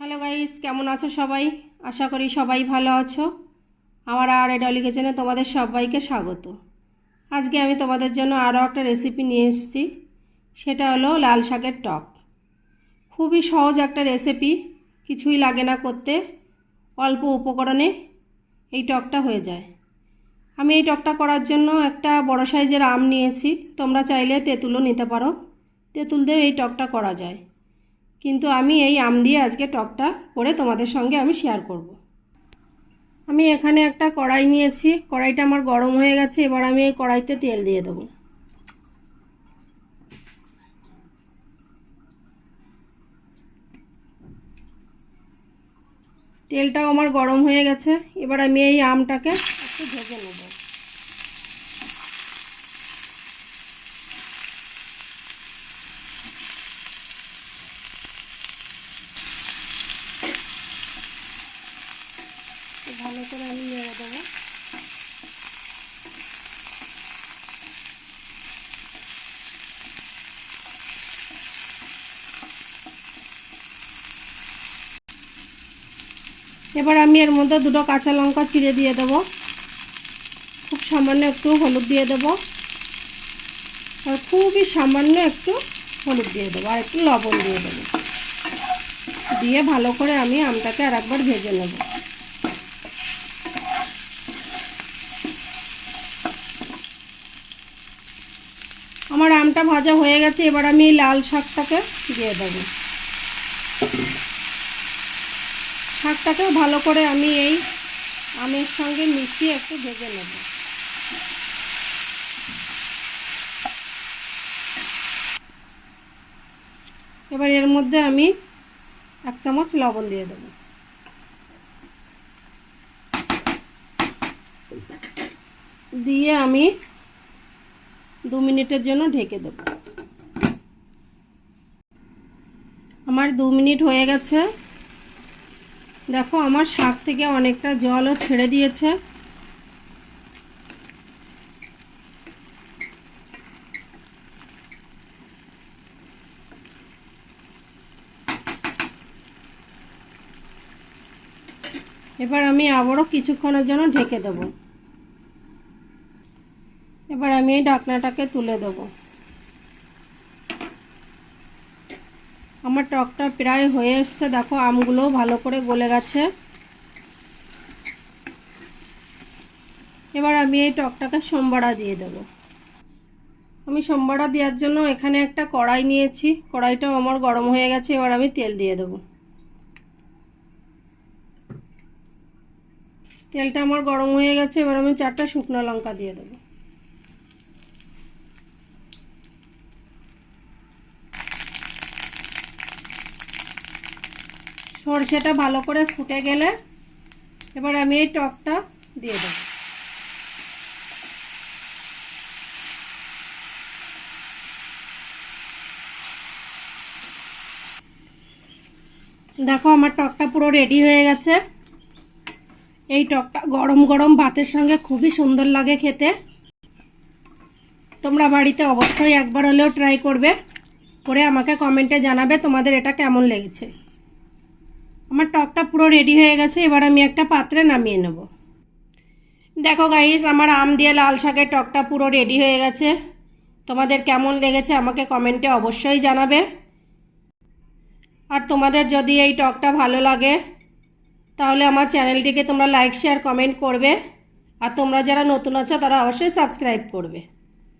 Hello guys কেমন আছো সবাই? আশা করি সবাই ভালো আছো। আমার আর ডলি কিচেনে তোমাদের সবাইকে স্বাগত। আজকে আমি তোমাদের জন্য আরও একটা রেসিপি নিয়ে এসেছি। সেটা হলো লাল শাকের টক। খুবই সহজ একটা রেসিপি কিছুই লাগে না করতে। অল্প উপকরণে এই টকটা হয়ে যায়। আমি এই টকটা করার জন্য একটা বড় সাইজের আম নিয়েছি। তোমরা চাইলে তেঁতুলও নিতে পারো। তেঁতুল দিয়েও এই টকটা করা যায়। কিন্তু আমি এই আম দিয়ে আজকে টকটা করে তোমাদের সঙ্গে আমি শেয়ার করব। আমি এখানে একটা কড়াই নিয়েছি, কড়াইটা আমার গরম হয়ে গেছে, এবার আমি এই কড়াইতে তেল দিয়ে দেবো তেলটাও আমার গরম হয়ে গেছে, এবার আমি এই আমটাকে একটু ভেজে নেব ভালো করে আমি নেড়ে দেবো। এবার আমি এর মধ্যে দুটো কাঁচা লঙ্কা চিড়ে দিয়ে দেব। খুব সামান্য একটু হলুদ দিয়ে দেব। আর খুবই সামান্য একটু হলুদ দিয়ে দেবো আর একটু লবণ দিয়ে দেবো। দিয়ে ভালো করে আমি আমটাকে আর একবার ভেজে নেব। আমটা ভাজা হয়ে গেছে, এবার আমি লাল শাকটাকে দিয়ে দেবো। শাকটাকেও ভালো করে আমি এই আমের সঙ্গে মিশিয়ে একটু ভেজে নেব। এবার এর মধ্যে আমি এক চামচ লবণ দিয়ে দেব। দিয়ে আমি দু মিনিটের জন্য ঢেকে দেব। আমার দু মিনিট হয়ে গেছে। দেখো, আমার শাক থেকে অনেকটা জলও ছেড়ে দিয়েছে। এবার আমি আবারও কিছুক্ষণের জন্য ঢেকে দেব। এবার আমি এই ঢাকনাটাকে তুলে দেব। আমার টকটা প্রায় হয়ে এসছে, দেখো আমগুলো ভালো করে গলে গেছে। এবার আমি এই টকটাকে সোমবারা দিয়ে দেব। আমি সোমবারা দেওয়ার জন্য এখানে একটা কড়াই নিয়েছি, কড়াইটাও আমার গরম হয়ে গেছে, এবার আমি তেল দিয়ে দেবো। তেলটা আমার গরম হয়ে গেছে, এবার আমি চারটা শুকনো লঙ্কা দিয়ে দেবো। সরষেটা ভালো করে ফুটে গেলে এবার আমি এই টকটা দিয়ে দেবো। দেখো আমার টকটা পুরো রেডি হয়ে গেছে। এই টকটা গরম গরম ভাতের সঙ্গে খুবই সুন্দর লাগে খেতে। তোমরা বাড়িতে অবশ্যই একবার হলেও ট্রাই করবে। করে আমাকে কমেন্টে জানাবে তোমাদের এটা কেমন লেগেছে। আমার টকটা পুরো রেডি হয়ে গেছে, এবার আমি একটা পাত্রে নামিয়ে নেব। দেখো গাইস আমার আম দিয়ে লাল শাকের টকটা পুরো রেডি হয়ে গেছে। তোমাদের কেমন লেগেছে আমাকে কমেন্টে অবশ্যই জানাবে। আর তোমাদের যদি এই টকটা ভালো লাগে, তাহলে আমার চ্যানেলটিকে তোমরা লাইক শেয়ার কমেন্ট করবে। আর তোমরা যারা নতুন আছো, তারা অবশ্যই সাবস্ক্রাইব করবে।